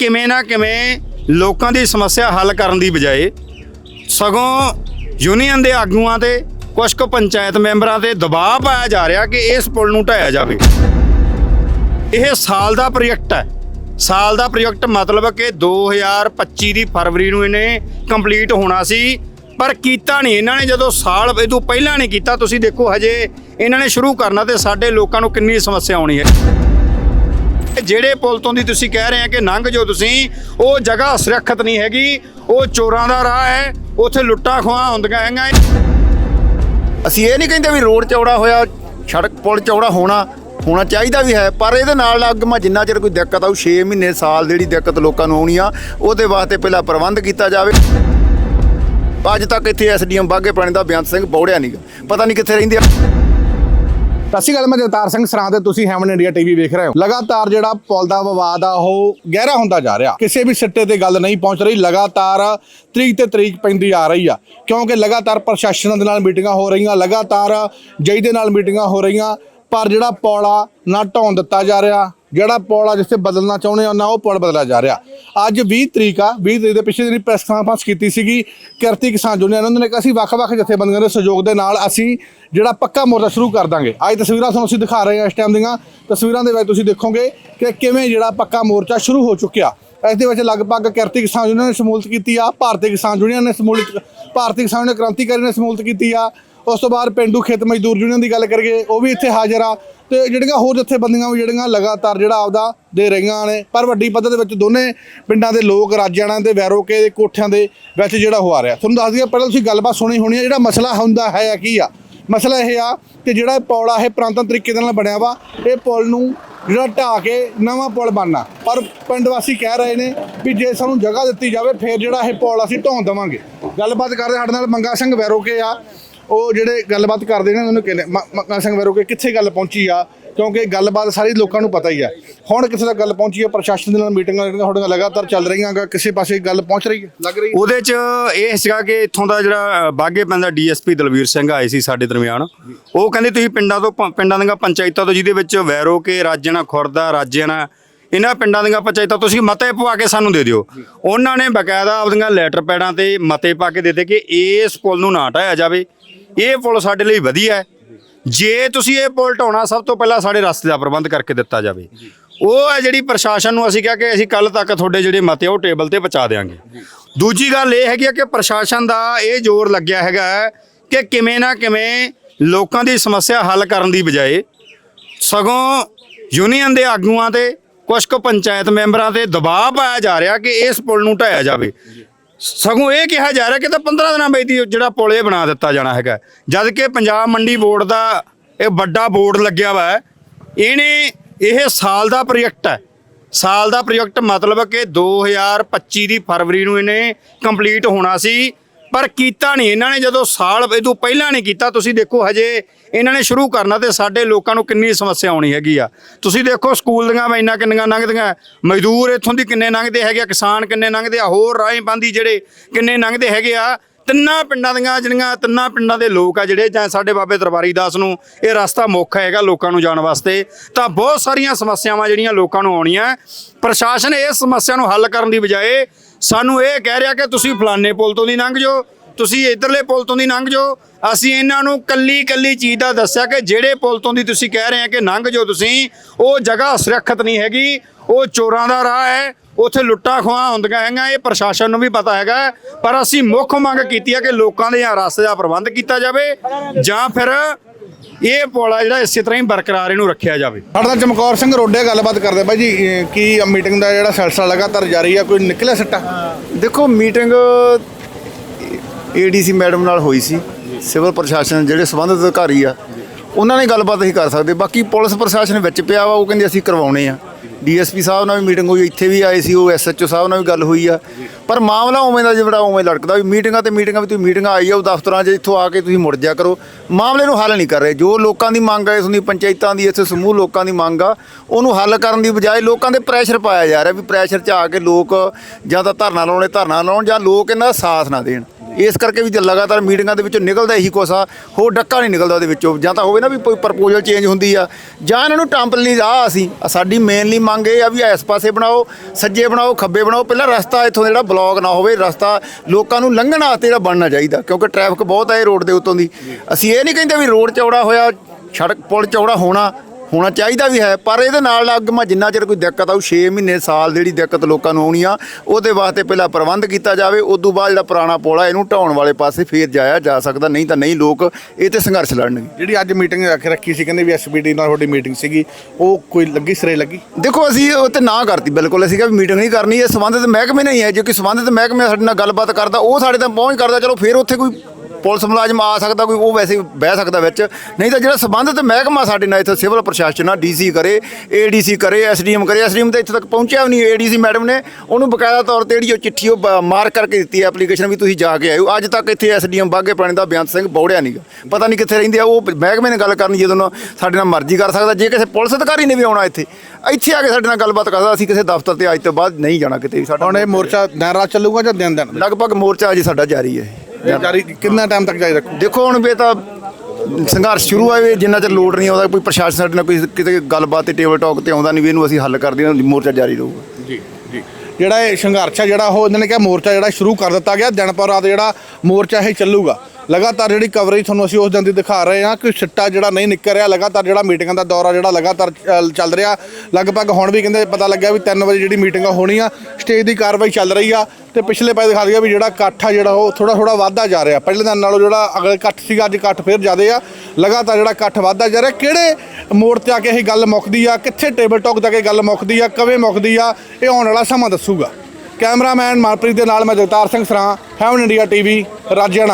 ਕਿਵੇਂ ਨਾ ਕਿਵੇਂ ਲੋਕਾਂ ਦੀ ਸਮੱਸਿਆ ਹੱਲ ਕਰਨ ਦੀ ਬਜਾਏ ਸਗੋਂ ਯੂਨੀਅਨ ਦੇ ਆਗੂਆਂ ਤੇ ਕੁਝ ਕੁ ਪੰਚਾਇਤ ਮੈਂਬਰਾਂ ਤੇ ਦਬਾਅ ਪਾਇਆ ਜਾ ਰਿਹਾ ਕਿ ਇਸ ਪੁਲ ਨੂੰ ਢਾਇਆ ਜਾਵੇ। ਇਹ ਸਾਲ ਦਾ ਪ੍ਰੋਜੈਕਟ ਹੈ। ਸਾਲ ਦਾ ਪ੍ਰੋਜੈਕਟ ਮਤਲਬ ਕਿ 2025 ਦੀ ਫਰਵਰੀ ਨੂੰ ਇਹਨੇ ਕੰਪਲੀਟ ਹੋਣਾ ਸੀ, ਪਰ ਕੀਤਾ ਨਹੀਂ। ਇਹਨਾਂ ਨੇ ਜਦੋਂ ਸਾਲ ਇਹ ਤੋਂ ਪਹਿਲਾਂ ਨਹੀਂ ਕੀਤਾ, ਤੁਸੀਂ ਦੇਖੋ ਹਜੇ ਇਹਨਾਂ ਨੇ ਸ਼ੁਰੂ ਕਰਨਾ ਤੇ ਸਾਡੇ ਲੋਕਾਂ ਨੂੰ ਕਿੰਨੀ ਸਮੱਸਿਆ ਆਉਣੀ ਹੈ। ਜਿਹੜੇ ਪੁਲ ਤੋਂ ਦੀ ਤੁਸੀਂ ਕਹਿ ਰਹੇ ਆ ਕਿ ਲੰਘ ਜੋ ਤੁਸੀਂ, ਉਹ ਜਗ੍ਹਾ ਸੁਰੱਖਿਅਤ ਨਹੀਂ ਹੈਗੀ, ਉਹ ਚੋਰਾਂ ਦਾ ਰਾਹ ਹੈ, ਉੱਥੇ ਲੁੱਟਾਂ ਖੋਹਾਂ ਹੁੰਦੀਆਂ ਹੈਗੀਆਂ। ਅਸੀਂ ਇਹ ਨਹੀਂ ਕਹਿੰਦੇ ਵੀ ਰੋਡ ਚੌੜਾ ਹੋਇਆ, ਸੜਕ ਪੁਲ ਚੌੜਾ ਹੋਣਾ ਹੋਣਾ ਚਾਹੀਦਾ ਵੀ ਹੈ, ਪਰ ਇਹਦੇ ਨਾਲ ਨਾਲ ਮੈਂ ਜਿੰਨਾ ਚਿਰ ਕੋਈ ਦਿੱਕਤ ਆਊ 6 ਮਹੀਨੇ, ਸਾਲ ਜਿਹੜੀ ਦਿੱਕਤ ਲੋਕਾਂ ਨੂੰ ਆਉਣੀ ਆ, ਉਹਦੇ ਵਾਸਤੇ ਪਹਿਲਾਂ ਪ੍ਰਬੰਧ ਕੀਤਾ ਜਾਵੇ। ਅੱਜ ਤੱਕ ਇੱਥੇ ਐਸਡੀਐਮ ਬਾਗੇ ਪਾਣੀ ਦਾ ਬੇਅੰਤ ਸਿੰਘ ਬੌੜਿਆ ਨਹੀਂਗਾ ਪਤਾ ਨਹੀਂ ਕਿੱਥੇ ਰਹਿੰਦੇ ਆ। ਸਤਿ ਸ਼੍ਰੀ ਅਕਾਲ, ਮੈਂ ਜਗਤਾਰ ਸਿੰਘ ਸਰਾਂ ਤੇ ਤੁਸੀਂ ਹੈਵਨ ਇੰਡੀਆ ਟੀਵੀ ਵੇਖ ਰਹੇ ਹੋ। ਲਗਾਤਾਰ ਜਿਹੜਾ ਪੁਲ ਦਾ ਵਿਵਾਦ ਆ, ਉਹ ਗਹਿਰਾ ਹੁੰਦਾ ਜਾ ਰਿਹਾ। ਕਿਸੇ ਵੀ ਸਿੱਟੇ ਤੇ ਗੱਲ ਨਹੀਂ ਪਹੁੰਚ ਰਹੀ, ਲਗਾਤਾਰ ਤਰੀਕ ਤੇ ਤਰੀਕ ਪੈਂਦੀ ਆ ਰਹੀ ਆ। ਕਿਉਂਕਿ ਲਗਾਤਾਰ ਪ੍ਰਸ਼ਾਸਨ ਦੇ ਨਾਲ ਮੀਟਿੰਗਾਂ ਹੋ ਰਹੀਆਂ, ਲਗਾਤਾਰ ਜਈ ਦੇ ਨਾਲ ਮੀਟਿੰਗਾਂ ਹੋ ਰਹੀਆਂ, ਪਰ ਜਿਹੜਾ ਪੁਲ ਆ, ਨਾ ਢਾਉਣ ਦਿੱਤਾ ਜਾ ਰਿਹਾ। ਜਿਹੜਾ ਪੁਲ ਆ ਜਿੱਥੇ ਬਦਲਣਾ ਚਾਹੁੰਦੇ ਆ, ਨਾ ਉਹ ਪੌੜ ਬਦਲਿਆ ਜਾ ਰਿਹਾ। ਅੱਜ 20 ਤਰੀਕ ਆ 20 ਤਰੀਕ ਦੇ ਪਿੱਛੇ ਜਿਹੜੀ ਪ੍ਰੈਸ ਕਾਨਫਰੰਸ ਕੀਤੀ ਸੀਗੀ, ਕਿਰਤੀ ਕਿਸਾਨ ਯੂਨੀਅਨ, ਉਹਨਾਂ ਨੇ ਕਿਹਾ ਸੀ ਵੱਖ-ਵੱਖ ਜਥੇਬੰਦੀਆਂ ਦੇ ਸਹਿਯੋਗ ਦੇ ਨਾਲ ਅਸੀਂ ਜਿਹੜਾ ਪੱਕਾ ਮੋਰਚਾ ਸ਼ੁਰੂ ਕਰ ਦਾਂਗੇ। ਅੱਜ ਤਸਵੀਰਾਂ ਤੁਹਾਨੂੰ ਅਸੀਂ ਦਿਖਾ ਰਹੇ ਹਾਂ ਇਸ ਟਾਈਮ ਦੀਆਂ। ਤਸਵੀਰਾਂ ਦੇ ਵਿੱਚ ਤੁਸੀਂ ਦੇਖੋਗੇ ਕਿ ਕਿਵੇਂ ਜਿਹੜਾ ਪੱਕਾ ਮੋਰਚਾ ਸ਼ੁਰੂ ਹੋ ਚੁੱਕਿਆ। ਇਸ ਦੇ ਵਿੱਚ ਲਗਭਗ ਕਿਰਤੀ ਕਿਸਾਨ ਯੂਨੀਅਨ ਨੇ ਸ਼ਮੂਲਤ ਕੀਤੀ ਆ, ਭਾਰਤੀ ਕਿਸਾਨ ਯੂਨੀਅਨ ਨੇ ਸ਼ਮੂਲਤ ਭਾਰਤੀ ਕਿਸਾਨ ਯੂਨੀਅਨ ਕ੍ਰਾਂਤੀਕਾਰੀ ਨੇ ਸ਼ਮੂਲਤ ਕੀਤੀ ਆ। ਉਸ ਤੋਂ ਬਾਅਦ ਪਿੰਡੂ ਖੇਤ ਮਜ਼ਦੂਰ ਯੂਨੀਅਨ ਦੀ ਗੱਲ ਕਰੀਏ, ਉਹ ਵੀ ਇੱਥੇ ਹਾਜ਼ਰ ਆ। ਤੇ ਜਿਹੜੀਆਂ ਹੋਰ ਜਥੇਬੰਦੀਆਂ ਵੀ ਜਿਹੜੀਆਂ ਲਗਾਤਾਰ ਜਿਹੜਾ ਆਪਦਾ ਦੇ ਰਹੀਆਂ ਨੇ, ਪਰ ਵੱਡੀ ਪੱਧਰ ਦੇ ਵਿੱਚ ਦੋਨੇ ਪਿੰਡਾਂ ਦੇ ਲੋਕ ਰਾਜਿਆਣਾ ਦੇ ਵੈਰੋਕੇ ਦੇ ਕੋਠਿਆਂ ਦੇ ਵਿੱਚ ਜਿਹੜਾ ਹੋ ਰਿਹਾ। ਤੁਹਾਨੂੰ ਦੱਸ ਦਈਏ, ਪਹਿਲਾਂ ਤੁਸੀਂ ਗੱਲਬਾਤ ਸੁਣੀ ਹੋਣੀ ਆ, ਜਿਹੜਾ ਮਸਲਾ ਹੁੰਦਾ ਹੈ ਕੀ ਆ? ਮਸਲਾ ਇਹ ਆ ਕਿ ਜਿਹੜਾ ਇਹ ਪੁਲ ਆ, ਇਹ ਪ੍ਰਾਂਤਨ ਤਰੀਕੇ ਦੇ ਨਾਲ ਬਣਿਆ ਵਾ, ਇਹ ਪੁਲ ਨੂੰ ਜਿਹੜਾ ਢਾਹ ਕੇ ਨਵਾਂ ਪੁਲ ਬਣਨਾ। ਪਰ ਪਿੰਡ ਵਾਸੀ ਕਹਿ ਰਹੇ ਨੇ ਵੀ ਜੇ ਸਾਨੂੰ ਜਗ੍ਹਾ ਦਿੱਤੀ ਜਾਵੇ, ਫਿਰ ਜਿਹੜਾ ਇਹ ਪੁਲ ਅਸੀਂ ਢਾਉਣ ਦੇਵਾਂਗੇ। ਗੱਲਬਾਤ ਕਰਦੇ ਸਾਡੇ ਨਾਲ ਮੰਗਾ ਸਿੰਘ ਵੈਰੋਕੇ ਆ। ਉਹ ਜਿਹੜੇ ਗੱਲਬਾਤ ਕਰਦੇ ਨੇ, ਉਹਨੂੰ ਕਹਿੰਦੇ ਮੱਕਾ ਸਿੰਘ ਵੈਰੋ ਵੈਰੋਕੇ ਕਿੱਥੇ ਗੱਲ ਪਹੁੰਚੀ ਆ? ਕਿਉਂਕਿ ਗੱਲਬਾਤ ਸਾਰੀ ਲੋਕਾਂ ਨੂੰ ਪਤਾ ਹੀ ਆ। ਹੁਣ ਕਿਸੇ ਦਾ ਗੱਲ ਪਹੁੰਚੀ ਆ, ਪ੍ਰਸ਼ਾਸਨ ਦੇ ਨਾਲ ਮੀਟਿੰਗਾਂ ਜਿਹੜੀਆਂ ਤੁਹਾਡੀਆਂ ਲਗਾਤਾਰ ਚੱਲ ਰਹੀਆਂ ਗਾ, ਕਿਸੇ ਪਾਸੇ ਗੱਲ ਪਹੁੰਚ ਰਹੀ ਹੈ, ਲੱਗ ਰਹੀ ਉਹਦੇ 'ਚ ਇਹ ਸੀਗਾ ਕਿ ਇੱਥੋਂ ਦਾ ਜਿਹੜਾ ਬਾਗੇ ਪਿੰਡ ਦਾ ਡੀਐਸਪੀ ਦਲਵੀਰ ਸਿੰਘ ਆਏ ਸੀ ਸਾਡੇ ਦਰਮਿਆਨ। ਉਹ ਕਹਿੰਦੇ ਤੁਸੀਂ ਪਿੰਡਾਂ ਤੋਂ ਪਿੰਡਾਂ ਦੀਆਂ ਪੰਚਾਇਤਾਂ ਤੋਂ, ਜਿਹਦੇ ਵਿੱਚ ਵੈਰੋ ਕੇ ਰਾਜਣਾ ਖੁਰਦਾ ਰਾਜਣਾ ਇਹਨਾਂ ਪਿੰਡਾਂ ਦੀਆਂ ਪੰਚਾਇਤਾਂ ਤੁਸੀਂ ਮਤੇ ਪਵਾ ਕੇ ਸਾਨੂੰ ਦੇ ਦਿਓ। ਉਹਨਾਂ ਨੇ ਬਕਾਇਦਾ ਆਪਦੀਆਂ ਲੈਟਰ ਪੈਡਾਂ ਤੇ ਮਤੇ ਪਾ ਕੇ ਦਿੱਤੇ ਕਿ ਇਸ ਪੁਲ ਨੂੰ ਨਾ ਢਾਇਆ ਜਾਵੇ। ਇਹ ਪੁਲ ਸਾਡੇ ਲਈ ਵਧੀਆ ਹੈ। ਜੇ ਤੁਸੀਂ ਇਹ ਪੁਲ ਢਾਉਣਾ, ਸਭ ਤੋਂ ਪਹਿਲਾਂ ਸਾਡੇ ਰਸਤੇ ਦਾ ਪ੍ਰਬੰਧ ਕਰਕੇ ਦਿੱਤਾ ਜਾਵੇ। ਉਹ ਹੈ ਜਿਹੜੀ ਪ੍ਰਸ਼ਾਸਨ ਨੂੰ ਅਸੀਂ ਕਿਹਾ ਕਿ ਅਸੀਂ ਕੱਲ ਤੱਕ ਤੁਹਾਡੇ ਜਿਹੜੇ ਮਤੇ ਉਹ ਟੇਬਲ ਤੇ ਪਹੁੰਚਾ ਦੇਵਾਂਗੇ ਦੂਜੀ ਗੱਲ ਇਹ ਹੈਗੀ ਆ ਕਿ ਪ੍ਰਸ਼ਾਸਨ ਦਾ ਇਹ ਜ਼ੋਰ ਲੱਗਿਆ ਹੈਗਾ ਕਿ ਕਿਵੇਂ ਨਾ ਕਿਵੇਂ ਲੋਕਾਂ ਦੀ ਸਮੱਸਿਆ ਹੱਲ ਕਰਨ ਦੀ ਬਜਾਏ ਸਗੋਂ ਯੂਨੀਅਨ ਦੇ ਆਗੂਆਂ ਤੇ ਕੁਝ ਕੁ ਪੰਚਾਇਤ ਮੈਂਬਰਾਂ ਤੇ ਦਬਾਅ ਪਾਇਆ ਜਾ ਰਿਹਾ ਕਿ ਇਸ ਪੁਲ ਨੂੰ ਢਾਇਆ ਜਾਵੇ। ਸਗੋਂ ਇਹ ਕਿਹਾ ਜਾ ਰਿਹਾ ਕਿ ਤਾਂ 15 ਦਿਨਾਂ ਵਿੱਚ ਹੀ ਜਿਹੜਾ ਪੁਲ ਇਹ ਬਣਾ ਦਿੱਤਾ ਜਾਣਾ ਹੈਗਾ। ਜਦ ਕਿ ਪੰਜਾਬ ਮੰਡੀ ਬੋਰਡ ਦਾ ਇਹ ਵੱਡਾ ਬੋਰਡ ਲੱਗਿਆ ਵਾ। ਇਹਨੇ, ਇਹ ਸਾਲ ਦਾ ਪ੍ਰੋਜੈਕਟ ਹੈ। ਸਾਲ ਦਾ ਪ੍ਰੋਜੈਕਟ ਮਤਲਬ ਕਿ 2025 ਦੀ ਫਰਵਰੀ ਨੂੰ ਇਹਨੇ ਕੰਪਲੀਟ ਹੋਣਾ ਸੀ। ਪਰ ਕੀਤਾ ਨਹੀਂ। ਇਹਨਾਂ ਨੇ ਜਦੋਂ ਸਾਲ ਇਹ ਤੋਂ ਪਹਿਲਾਂ ਨਹੀਂ ਕੀਤਾ, ਤੁਸੀਂ ਦੇਖੋ ਹਜੇ ਇਹਨਾਂ ਨੇ ਸ਼ੁਰੂ ਕਰਨਾ ਤੇ ਸਾਡੇ ਲੋਕਾਂ ਨੂੰ ਕਿੰਨੀ ਸਮੱਸਿਆ ਆਉਣੀ ਹੈਗੀ ਆ। ਤੁਸੀਂ ਦੇਖੋ ਸਕੂਲ ਦੀਆਂ ਵੈਨਾਂ ਕਿੰਨੀਆਂ ਲੰਘਦੀਆਂ, ਮਜ਼ਦੂਰ ਇੱਥੋਂ ਦੀ ਕਿੰਨੇ ਲੰਘਦੇ ਹੈਗੇ ਆ, ਕਿਸਾਨ ਕਿੰਨੇ ਲੰਘਦੇ ਆ, ਹੋਰ ਰਾਹੀਂ ਬੰਦੀ ਜਿਹੜੇ ਕਿੰਨੇ ਲੰਘਦੇ ਹੈਗੇ ਆ, ਤਿੰਨਾਂ ਪਿੰਡਾਂ ਦੀਆਂ ਜਿਹੜੀਆਂ, ਤਿੰਨਾਂ ਪਿੰਡਾਂ ਦੇ ਲੋਕ ਆ ਜਿਹੜੇ, ਜਾਂ ਸਾਡੇ ਬਾਬੇ ਦਰਬਾਰੀ ਦਾਸ ਨੂੰ ਇਹ ਰਸਤਾ ਮੁੱਖ ਹੈਗਾ ਲੋਕਾਂ ਨੂੰ ਜਾਣ ਵਾਸਤੇ, ਤਾਂ ਬਹੁਤ ਸਾਰੀਆਂ ਸਮੱਸਿਆਵਾਂ ਜਿਹੜੀਆਂ ਲੋਕਾਂ ਨੂੰ ਆਉਣੀਆਂ। ਪ੍ਰਸ਼ਾਸਨ ਇਸ ਸਮੱਸਿਆ ਨੂੰ ਹੱਲ ਕਰਨ ਦੀ ਬਜਾਏ ਸਾਨੂੰ ਇਹ ਕਹਿ ਰਿਹਾ ਕਿ ਤੁਸੀਂ ਫਲਾਣੇ ਪੁਲ ਤੋਂ ਦੀ ਲੰਘ ਜਾਓ, ਤੁਸੀਂ ਇਧਰਲੇ ਪੁਲ ਤੋਂ ਦੀ ਲੰਘ ਜਾਓ। ਅਸੀਂ ਇਹਨਾਂ ਨੂੰ ਕੱਲੀ ਕੱਲੀ ਚੀਜ਼ ਦਾ ਦੱਸਿਆ ਕਿ ਜਿਹੜੇ ਪੁਲ ਤੋਂ ਦੀ ਤੁਸੀਂ ਕਹਿ ਰਹੇ ਆ ਕਿ ਲੰਘ ਜਾਓ ਤੁਸੀਂ, ਉਹ ਜਗ੍ਹਾ ਸੁਰੱਖਿਅਤ ਨਹੀਂ ਹੈਗੀ, ਉਹ ਚੋਰਾਂ ਦਾ ਰਾਹ ਹੈ, ਉੱਥੇ ਲੁੱਟਾਂ ਖੋਹਾਂ ਹੁੰਦੀਆਂ ਹੈਗੀਆਂ, ਇਹ ਪ੍ਰਸ਼ਾਸਨ ਨੂੰ ਵੀ ਪਤਾ ਹੈਗਾ। ਪਰ ਅਸੀਂ ਮੁੱਖ ਮੰਗ ਕੀਤੀ ਹੈ ਕਿ ਲੋਕਾਂ ਦੇ ਰਸਤੇ ਦਾ ਪ੍ਰਬੰਧ ਕੀਤਾ ਜਾਵੇ, ਜਾਂ ਫਿਰ ਇਹ ਪੁਲ ਆ ਜਿਹੜਾ ਇਸੇ ਤਰ੍ਹਾਂ ਹੀ ਬਰਕਰਾਰ ਇਹਨੂੰ ਰੱਖਿਆ ਜਾਵੇ। ਸਾਡੇ ਚਮਕੌਰ ਸਿੰਘ ਰੋਡੇ ਗੱਲਬਾਤ ਕਰਦੇ ਬਾਈ ਜੀ ਕੀ ਮੀਟਿੰਗ ਦਾ ਜਿਹੜਾ ਸਿਲਸਿਲਾ ਲਗਾਤਾਰ ਜਾਰੀ ਆ? ਕੋਈ ਨਿਕਲਿਆ ਸੱਟਾ? ਦੇਖੋ ਮੀਟਿੰਗ ਏਡੀਸੀ ਮੈਡਮ ਨਾਲ ਹੋਈ ਸੀ। ਸਿਵਲ ਪ੍ਰਸ਼ਾਸਨ ਜਿਹੜੇ ਸੰਬੰਧਿਤ ਅਧਿਕਾਰੀ ਆ ਉਹਨਾਂ ਨੇ ਗੱਲਬਾਤ ਅਸੀਂ ਕਰ ਸਕਦੇ। ਬਾਕੀ ਪੁਲਿਸ ਪ੍ਰਸ਼ਾਸਨ ਵਿੱਚ ਪਿਆ ਵਾ ਉਹ ਕਹਿੰਦੇ ਅਸੀਂ ਕਰਵਾਉਣੇ ਆ। ਡੀਐਸਪੀ ਸਾਹਿਬ ਨਾਲ ਵੀ ਮੀਟਿੰਗ ਹੋਈ ਇੱਥੇ ਵੀ ਆਏ ਸੀ ਉਹ ਐਸਐਚਓ ਸਾਹਿਬ ਨਾਲ ਵੀ ਗੱਲ ਹੋਈ ਆ। ਪਰ ਮਾਮਲਾ ਉਵੇਂ ਦਾ ਜਿਹੜਾ ਉਵੇਂ ਲੜਕਦਾ ਵੀ ਮੀਟਿੰਗਾਂ ਤੇ ਮੀਟਿੰਗਾਂ ਵੀ ਤੁਸੀਂ ਮੀਟਿੰਗਾਂ ਆਈ ਆ ਉਹ ਦਫ਼ਤਰਾਂ 'ਚ ਇੱਥੋਂ ਆ ਕੇ ਤੁਸੀਂ ਮੁੜ ਜਾ ਕਰੋ। ਮਾਮਲੇ ਨੂੰ ਹੱਲ ਨਹੀਂ ਕਰ ਰਹੇ। ਜੋ ਲੋਕਾਂ ਦੀ ਮੰਗ ਹੈ ਇਸ ਦੀ ਪੰਚਾਇਤਾਂ ਦੀ ਇੱਥੇ ਸਮੂਹ ਲੋਕਾਂ ਦੀ ਮੰਗ ਆ ਉਹਨੂੰ ਹੱਲ ਕਰਨ ਦੀ ਬਜਾਏ ਲੋਕਾਂ ਦੇ ਪ੍ਰੈਸ਼ਰ ਪਾਇਆ ਜਾ ਰਿਹਾ ਵੀ ਪ੍ਰੈਸ਼ਰ 'ਚ ਆ ਕੇ ਲੋਕ ਜਾਂ ਤਾਂ ਧਰਨਾ ਲਾਉਣੇ ਧਰਨਾ ਲਾਉਣ ਜਾਂ ਲੋਕ ਇਹਨਾਂ ਦਾ ਸਾਥ ਨਾ ਦੇਣ। ਇਸ ਕਰਕੇ ਵੀ ਲਗਾਤਾਰ ਮੀਟਿੰਗਾਂ ਦੇ ਵਿੱਚੋਂ ਨਿਕਲਦਾ ਇਹੀ ਕੁਛ ਆ, ਹੋਰ ਡੱਕਾ ਨਹੀਂ ਨਿਕਲਦਾ ਉਹਦੇ ਵਿੱਚੋਂ। ਜਾਂ ਤਾਂ ਹੋਵੇ ਨਾ ਵੀ ਕੋਈ ਪ੍ਰਪੋਜ਼ਲ ਚੇਂਜ ਹੁੰਦੀ ਆ, ਜਾਂ ਇਹਨਾਂ ਨੂੰ ਟੈਂਪਰੇਰੀ ਆ ਅਸੀਂ। ਸਾਡੀ ਮੇਨਲੀ ਮੰਗ ਇਹ ਆ ਵੀ ਇਸ ਪਾਸੇ ਬਣਾਓ, ਸੱਜੇ ਬਣਾਓ, ਖੱਬੇ ਬਣਾਓ। ਪਹਿਲਾਂ ਰਸਤਾ ਇੱਥੋਂ ਜਿਹੜਾ ਬਲੌਕ ਨਾ ਹੋਵੇ, ਰਸਤਾ ਲੋਕਾਂ ਨੂੰ ਲੰਘਣ ਵਾਸਤੇ ਜਿਹੜਾ ਬਣਨਾ ਚਾਹੀਦਾ, ਕਿਉਂਕਿ ਟ੍ਰੈਫਿਕ ਬਹੁਤ ਆ ਇਹ ਰੋਡ ਦੇ ਉੱਤੋਂ ਦੀ। ਅਸੀਂ ਇਹ ਨਹੀਂ ਕਹਿੰਦੇ ਵੀ ਰੋਡ ਚੌੜਾ ਹੋਇਆ, ਸੜਕ ਪੁਲ ਚੌੜਾ ਹੋਣਾ ਹੋਣਾ ਚਾਹੀਦਾ ਵੀ ਹੈ ਪਰ ਇਹਦੇ ਨਾਲ ਅੱਗਮਾ ਜਿੰਨਾ ਚਿਰ ਕੋਈ ਦਿੱਕਤ ਆਊ 6 ਮਹੀਨੇ ਸਾਲ ਜਿਹੜੀ ਦਿੱਕਤ ਲੋਕਾਂ ਨੂੰ ਆਉਣੀ ਆ ਉਹਦੇ ਵਾਸਤੇ ਪਹਿਲਾਂ ਪ੍ਰਬੰਧ ਕੀਤਾ ਜਾਵੇ ਉਸ ਤੋਂ ਬਾਅਦ ਜਿਹੜਾ ਪੁਰਾਣਾ ਪੁਲ ਇਹਨੂੰ ਢਾਉਣ ਵਾਲੇ ਪਾਸੇ ਫੇਰ ਜਾਇਆ ਜਾ ਸਕਦਾ ਨਹੀਂ ਤਾਂ ਨਹੀਂ ਲੋਕ ਇਹ ਤੇ ਸੰਘਰਸ਼ ਲੜਨਗੇ। ਜਿਹੜੀ ਅੱਜ ਮੀਟਿੰਗ ਰੱਖ ਰੱਖੀ ਸੀ ਕਹਿੰਦੇ ਵੀ ਐਸਬੀਡੀ ਨਾਲ ਤੁਹਾਡੀ ਮੀਟਿੰਗ ਸੀਗੀ ਉਹ ਕੋਈ ਲੱਗੀ ਸਿਰੇ ਲੱਗੀ? ਦੇਖੋ ਅਸੀਂ ਉਹ ਤੇ ਨਾ ਕਰਤੀ ਬਿਲਕੁਲ ਅਸੀਂ ਕਿਹਾ ਵੀ ਮੀਟਿੰਗ ਨਹੀਂ ਕਰਨੀ ਇਹ ਸੰਬੰਧਿਤ ਮਹਿਕਮੇ ਨਹੀਂ ਹੈ ਜੇ ਕੋਈ ਸੰਬੰਧਿਤ ਮਹਿਕਮੇ ਸਾਡੇ ਨਾਲ ਗੱਲਬਾਤ ਕਰਦਾ ਉਹ ਸਾਡੇ ਤੱਕ ਪਹੁੰਚ ਕਰਦਾ ਚਲੋ ਫਿਰ ਉੱਥੇ ਕੋਈ ਪੁਲਿਸ ਮੁਲਾਜ਼ਮ ਆ ਸਕਦਾ ਕੋਈ ਉਹ ਵੈਸੇ ਬਹਿ ਸਕਦਾ ਵਿੱਚ। ਨਹੀਂ ਤਾਂ ਜਿਹੜਾ ਸੰਬੰਧਿਤ ਮਹਿਕਮਾ ਸਾਡੇ ਨਾਲ ਇੱਥੇ ਸਿਵਲ ਪ੍ਰਸ਼ਾਸਨ ਆ ਡੀਸੀ ਕਰੇ ਏਡੀਸੀ ਕਰੇ ਐਸਡੀਐਮ ਕਰੇ ਐਸਡੀਐਮ ਤਾਂ ਇੱਥੇ ਤੱਕ ਪਹੁੰਚਿਆ ਵੀ ਨਹੀਂ ਏਡੀਸੀ ਮੈਡਮ ਨੇ ਉਹਨੂੰ ਬਕਾਇਦਾ ਤੌਰ ਤੇ ਜਿਹੜੀ ਉਹ ਚਿੱਠੀ ਉਹ ਮਾਰਕ ਕਰਕੇ ਦਿੱਤੀ ਹੈ ਐਪਲੀਕੇਸ਼ਨ ਵੀ ਤੁਸੀਂ ਜਾ ਕੇ ਆਇਓ। ਅੱਜ ਤੱਕ ਇੱਥੇ ਐਸਡੀਐਮ ਬਾਗੇ ਪਾਣੀ ਦਾ ਬੇਅੰਤ ਸਿੰਘ ਬੌੜਿਆ ਨਹੀਂਗਾ ਪਤਾ ਨਹੀਂ ਕਿੱਥੇ ਰਹਿੰਦੇ ਆ ਉਹ ਮਹਿਕਮੇ ਨੇ ਗੱਲ ਕਰਨੀ ਜਦੋਂ ਸਾਡੇ ਨਾਲ ਮਰਜ਼ੀ ਕਰ ਸਕਦਾ। ਜੇ ਕਿਸੇ ਪੁਲਿਸ ਅਧਿਕਾਰੀ ਨੇ ਵੀ ਆਉਣਾ ਇੱਥੇ ਇੱਥੇ ਆ ਕੇ ਸਾਡੇ ਨਾਲ ਗੱਲਬਾਤ ਕਰਦਾ ਅਸੀਂ ਕਿਸੇ ਦਫ਼ਤਰ ਤੇ ਅੱਜ ਤੋਂ ਬਾਅਦ ਨਹੀਂ ਜਾਣਾ ਕਿਤੇ ਵੀ ਸਾਡਾ ਹੁਣ ਇਹ ਮੋਰਚਾ ਦਿਨ ਰਾਤ ਚੱਲੂਗਾ ਜਾਂ ਦਿਨ ਦਿਨ ਲਗਭਗ ਮੋਰਚਾ ਅਜੇ ਸਾਡਾ ਜਾਰੀ ਹੈ। ਜਾਰੀ ਕਿੰਨਾ ਟਾਈਮ ਤੱਕ ਜਾਰੀ ਰੱਖੂ? ਦੇਖੋ ਹੁਣ ਵੀ ਇਹ ਤਾਂ ਸੰਘਰਸ਼ ਸ਼ੁਰੂ ਹੋਏ ਜਿੰਨਾ ਚਿਰ ਲੋਡ ਨਹੀਂ ਆਉਂਦਾ ਕੋਈ ਪ੍ਰਸ਼ਾਸਨ ਸਾਡੇ ਨਾਲ ਕੋਈ ਕਿਤੇ ਗੱਲਬਾਤ ਤੇ ਟੇਬਲ ਟਾਕ ਤੇ ਆਉਂਦਾ ਨਹੀਂ ਵੀ ਇਹਨੂੰ ਅਸੀਂ ਹੱਲ ਕਰਦੇ ਹਾਂ ਮੋਰਚਾ ਜਾਰੀ ਰਹੂਗਾ। ਜੀ ਜੀ। ਜਿਹੜਾ ਇਹ ਸੰਘਰਸ਼ ਹੈ ਜਿਹੜਾ ਉਹ ਇਹਨਾਂ ਨੇ ਕਿਹਾ ਮੋਰਚਾ ਜਿਹੜਾ ਸ਼ੁਰੂ ਕਰ ਦਿੱਤਾ ਗਿਆ ਦਿਨ ਪਰ ਰਾਤ ਜਿਹੜਾ ਮੋਰਚਾ ਇਹ ਚੱਲੂਗਾ। ਲਗਾਤਾਰ ਜਿਹੜੀ ਕਵਰੇਜ ਤੁਹਾਨੂੰ ਅਸੀਂ ਉਸ ਦਿਨ ਦੀ ਦਿਖਾ ਰਹੇ ਹਾਂ ਕਿ ਸਿੱਟਾ ਜਿਹੜਾ ਨਹੀਂ ਨਿਕਲ ਰਿਹਾ, ਲਗਾਤਾਰ ਜਿਹੜਾ ਮੀਟਿੰਗਾਂ ਦਾ ਦੌਰਾ ਜਿਹੜਾ ਲਗਾਤਾਰ ਚੱਲ- ਰਿਹਾ। ਲਗਭਗ ਹੁਣ ਵੀ ਕਹਿੰਦੇ ਪਤਾ ਲੱਗਿਆ ਵੀ 3 ਵਜੇ ਜਿਹੜੀ ਮੀਟਿੰਗਾਂ ਹੋਣੀ ਆ ਸਟੇਜ ਦੀ ਕਾਰਵਾਈ ਚੱਲ ਰਹੀ ਆ ਤੇ ਪਿਛਲੇ ਪਾਸੇ ਦਿਖਾ ਦਿਆ ਵੀ ਜਿਹੜਾ ਇਕੱਠ ਆ ਜਿਹੜਾ ਉਹ ਥੋੜਾ ਥੋੜਾ ਵੱਧਦਾ ਜਾ ਰਿਹਾ। ਪਹਿਲੇ ਦਿਨ ਨਾਲੋਂ ਜਿਹੜਾ ਅਗਲੇ ਇਕੱਠ ਸੀਗਾ, ਅੱਜ ਇਕੱਠ ਫਿਰ ਜ਼ਿਆਦੇ ਆ। ਲਗਾਤਾਰ ਜਿਹੜਾ ਇਕੱਠ ਵੱਧਦਾ ਜਾ ਰਿਹਾ, ਕਿਹੜੇ ਮੋੜ ਤੇ ਆ ਕੇ ਇਹ ਗੱਲ ਮੁੱਕਦੀ ਆ, ਕਿੱਥੇ ਟੇਬਲ ਟਾਕ ਤੱਕ ਇਹ ਗੱਲ ਮੁੱਕਦੀ ਆ, ਕਵੇਂ ਮੁੱਕਦੀ ਆ, ਇਹ ਆਉਣ ਵਾਲਾ ਸਮਾਂ ਦੱਸੂਗਾ। ਕੈਮਰਾਮੈਨ ਮਨਪ੍ਰੀਤ ਦੇ ਨਾਲ ਮੈਂ ਜਗਤਾਰ ਸਿੰਘ ਸਰਾਂ ਹੈਵਨ ਇੰਡੀਆ ਟੀਵੀ ਰਾਜਿਆਣਾ।